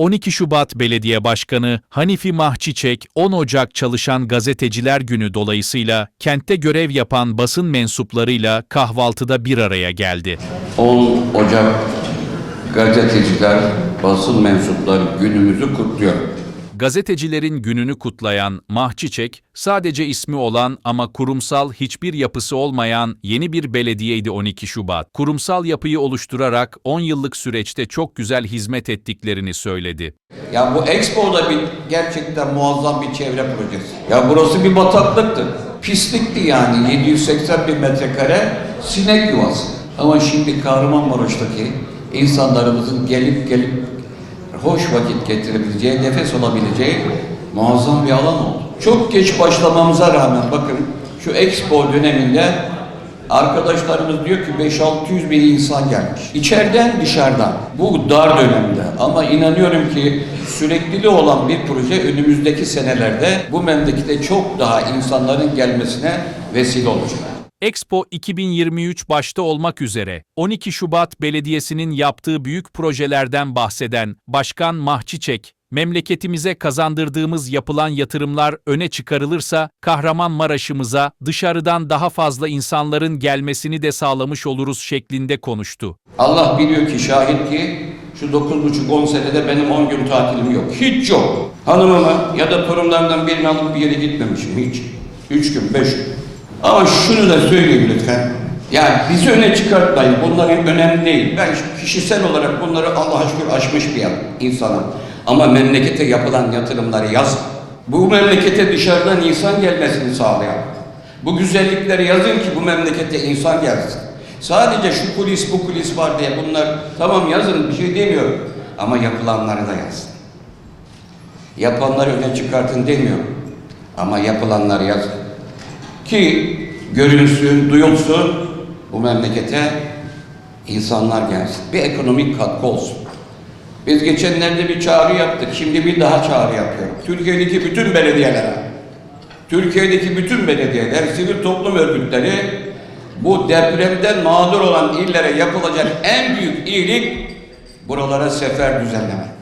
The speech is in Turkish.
12 Şubat Belediye Başkanı Hanifi Mahçiçek 10 Ocak Çalışan Gazeteciler Günü dolayısıyla kentte görev yapan basın mensuplarıyla kahvaltıda bir araya geldi. 10 Ocak gazeteciler, basın mensupları günümüzü kutluyor. Gazetecilerin gününü kutlayan Mahçiçek, sadece ismi olan ama kurumsal hiçbir yapısı olmayan yeni bir belediyeydi 12 Şubat. Kurumsal yapıyı oluşturarak 10 yıllık süreçte çok güzel hizmet ettiklerini söyledi. Ya bu Expo da bir gerçekten muazzam bir çevre projesi. Ya burası bir bataklıktı. Pislikti yani 780 bin metrekare sinek yuvası. Ama şimdi Kahramanmaraş'taki insanlarımızın gelip gelip hoş vakit getirebileceği, nefes olabileceği muazzam bir alan oldu. Çok geç başlamamıza rağmen bakın şu Expo döneminde Arkadaşlarımız diyor ki 5-600 bin insan gelmiş. İçeriden dışarıdan. Bu dar dönemde. Ama inanıyorum ki sürekliliği olan bir proje önümüzdeki senelerde bu memlekete çok daha insanların gelmesine vesile olacak. Expo 2023 başta olmak üzere 12 Şubat Belediyesi'nin yaptığı büyük projelerden bahseden Başkan Mahçiçek, memleketimize kazandırdığımız yapılan yatırımlar öne çıkarılırsa Kahramanmaraş'ımıza dışarıdan daha fazla insanların gelmesini de sağlamış oluruz şeklinde konuştu. Allah biliyor ki şahit ki şu 9,5-10 senede benim 10 gün tatilim yok. Hiç yok. Hanımımı ya da torunlarından birini alıp bir yere gitmemişim hiç. 3 gün, 5 gün. Ama şunu da söyleyeyim lütfen. Yani bizi öne çıkartmayın. Bunlar önemli değil. Ben kişisel olarak bunları Allah'a şükür aşmış bir insanım. Ama memlekete yapılan yatırımları yazın. Bu memlekete dışarıdan insan gelmesini sağlayan. Bu güzellikleri yazın ki bu memlekete insan gelsin. Sadece şu kulis bu kulis var diye bunlar tamam yazın bir şey demiyorum. Ama yapılanları da yazın. Yapanları öne çıkartın demiyorum. Ama yapılanları yazın. Ki görünsün, duyulsun bu memlekete insanlar gelsin. Bir ekonomik katkı olsun. Biz geçenlerde bir çağrı yaptık. Şimdi bir daha çağrı yapıyorum. Türkiye'deki bütün belediyelere, Türkiye'deki bütün belediyeler, sivil toplum örgütleri bu depremden mağdur olan illere yapılacak en büyük iyilik buralara sefer düzenlemek.